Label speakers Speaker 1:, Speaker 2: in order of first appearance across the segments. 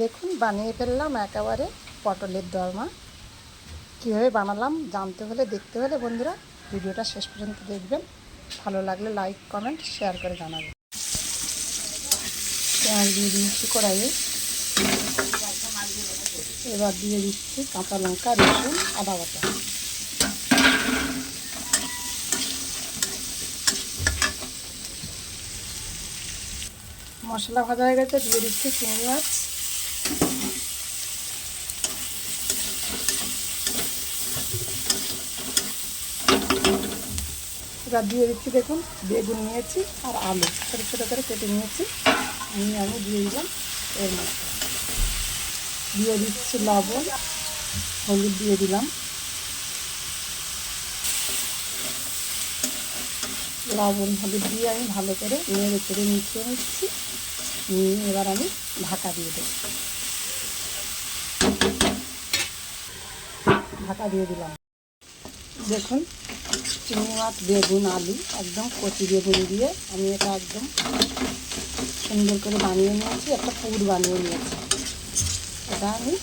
Speaker 1: দেখুন, বানিয়ে ফেললাম একেবারে পটলের দরমা। কীভাবে বানালাম জানতে হলে, দেখতে হলে বন্ধুরা ভিডিওটা শেষ পর্যন্ত দেখবেন। ভালো লাগলে লাইক, কমেন্ট, শেয়ার করে জানাবেন। পেঁয়াজ দিয়ে দিচ্ছি কড়াইয়ে। এবার দিয়ে দিচ্ছি কাঁচা লঙ্কা, রসুন, আদা বাটা। মশলা ভাজা হয়ে গেছে, দিয়ে দিচ্ছি চিংড়ি মাছ। এবার দিয়ে দিচ্ছি দেখুন, বেগুন নিয়েছি আর আলু, ছোটো ছোটো করে কেটে নিয়েছি। আমি আমি দিয়ে দিলাম, এর মধ্যে। দিয়ে দিচ্ছি লবণ, হলুদ দিয়ে দিলাম। লবণ, হলুদ দিয়ে আমি ভালো করে নেড়ে চেড়ে মিশিয়ে নিচ্ছি। নিয়ে এবার আমি ঢাকা দিয়ে দেব। ঢাকা দিয়ে দিলাম। দেখুন, চিংড়ি মাছ, বেগুন, আলু, একদম কচি বেগুন দিয়ে আমি এটা একদম সুন্দর করে বানিয়ে নিয়েছি, একটা পুর বানিয়ে নিয়েছি। এটা আমি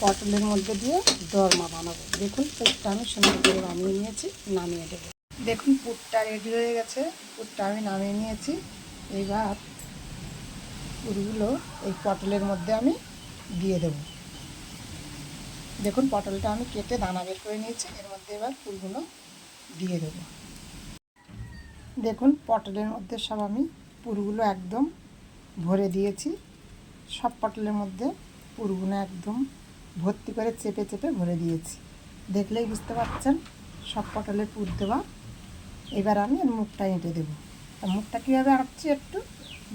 Speaker 1: পটলের মধ্যে দিয়ে দরমা বানাবো। দেখুন, পুরটা আমি সুন্দর করে বানিয়ে নিয়েছি, নামিয়ে দেবো। দেখুন, পুরটা রেডি হয়ে গেছে, পুরটা আমি নামিয়ে নিয়েছি। এবার পুরগুলো এই পটলের মধ্যে আমি দিয়ে দেবো। দেখুন, পটলটা আমি কেটে দানা বের করে নিয়েছি। এর মধ্যে এবার ফুলগুলো দিয়ে দেবো। দেখুন, পটলের মধ্যে সব আমি পুরগুলো একদম ভরে দিয়েছি। সব পটলের মধ্যে পুরগুলো একদম ভর্তি করে চেপে চেপে ভরে দিয়েছি। দেখলেই বুঝতে পারছেন, সব পটলের পুর দেওয়া। এবার আমি এর মুখটা এঁটে দেবো। মুখটা কীভাবে আঁটছি একটু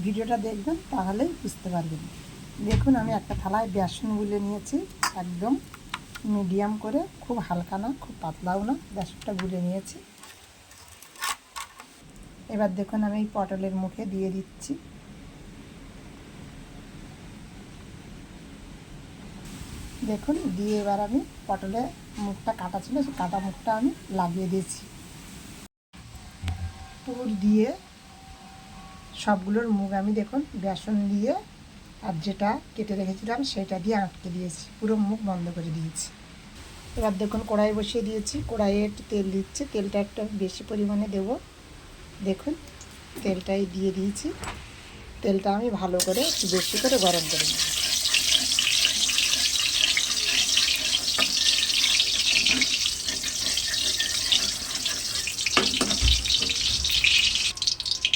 Speaker 1: ভিডিওটা দেখবেন, তাহলেই বুঝতে পারবেন। দেখুন, আমি একটা থালায় বেসন গুলে নিয়েছি, একদম মিডিয়াম করে, খুব হালকা না, খুব পাতলাও না বেসনটা গুলে নিয়েছি। এবার দেখুন আমি এই পটলের মুখে দিয়ে দিচ্ছি। দেখুন, দিয়ে এবার আমি পটলে মুখটা কাটা ছিল, সেই কাটা মুখটা আমি লাগিয়ে দিয়েছি। পুর দিয়ে সবগুলোর মুখ আমি দেখুন, বেসন দিয়ে আর যেটা কেটে রেখেছিলাম সেটা দিয়ে আটকে দিয়েছি, পুরো মুখ বন্ধ করে দিয়েছি। এবার দেখুন কড়াই বসিয়ে দিয়েছি, কড়াইয়ে একটু তেল দিচ্ছি, তেলটা একটু বেশি পরিমাণে দেব। দেখুন তেলটাই দিয়ে দিয়েছি, তেলটা আমি ভালো করে একটু বেশি করে গরম করে নেব।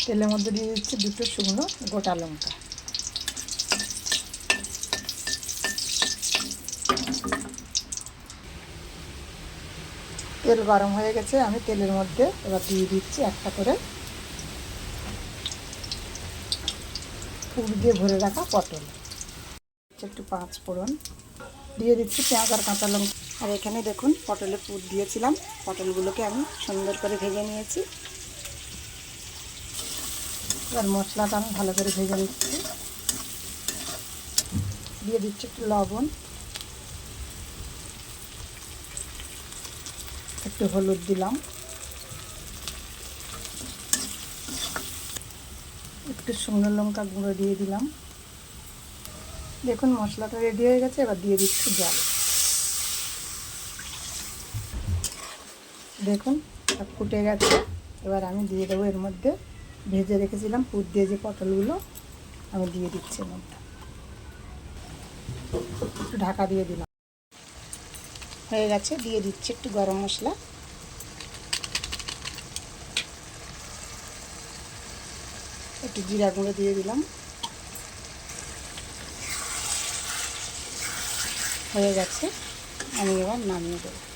Speaker 1: তেলের মধ্যে দিয়ে দিচ্ছি দুটো শুকনো গোটা লঙ্কা। তেল গরম হয়ে গেছে, আমি তেলের মধ্যে এবার দিয়ে দিচ্ছি একটা করে ফুল দিয়ে ভরে রাখা পটল। একটু পাঁচ ফোড়ন। দিয়ে দিচ্ছি পেঁয়াজ আর কাঁচা লঙ্কা। আর এখানে দেখুন, পটলে পুর দিয়েছিলাম। পটলগুলোকে আমি সুন্দর করে ভেজে নিয়েছি। এবার মশলাটা আমি ভালো করে ভেজে নিচ্ছি। দিয়ে দিচ্ছি একটু লবণ। একটু হলুদ দিলাম। একটু শুকনো লঙ্কা গুঁড়ো দিয়ে দিলাম। দেখুন, মশলাটা রেডি হয়ে গেছে, এবার দিয়ে দিচ্ছি জল। দেখুন ফুটে গেছে। এবার আমি দিয়ে দেবো এর মধ্যে ভেজে রেখেছিলাম, পুর দিয়ে যে পটলগুলো, আমি দিয়ে দিচ্ছি মধ্যে। ঢাকা দিয়ে দিলাম। হয়ে গেছে, দিয়ে দিচ্ছি একটু গরম মশলা। একটু জিরা গুঁড়ো দিয়ে দিলাম। হয়ে গেছে, আমি এবার নামিয়ে দেবো।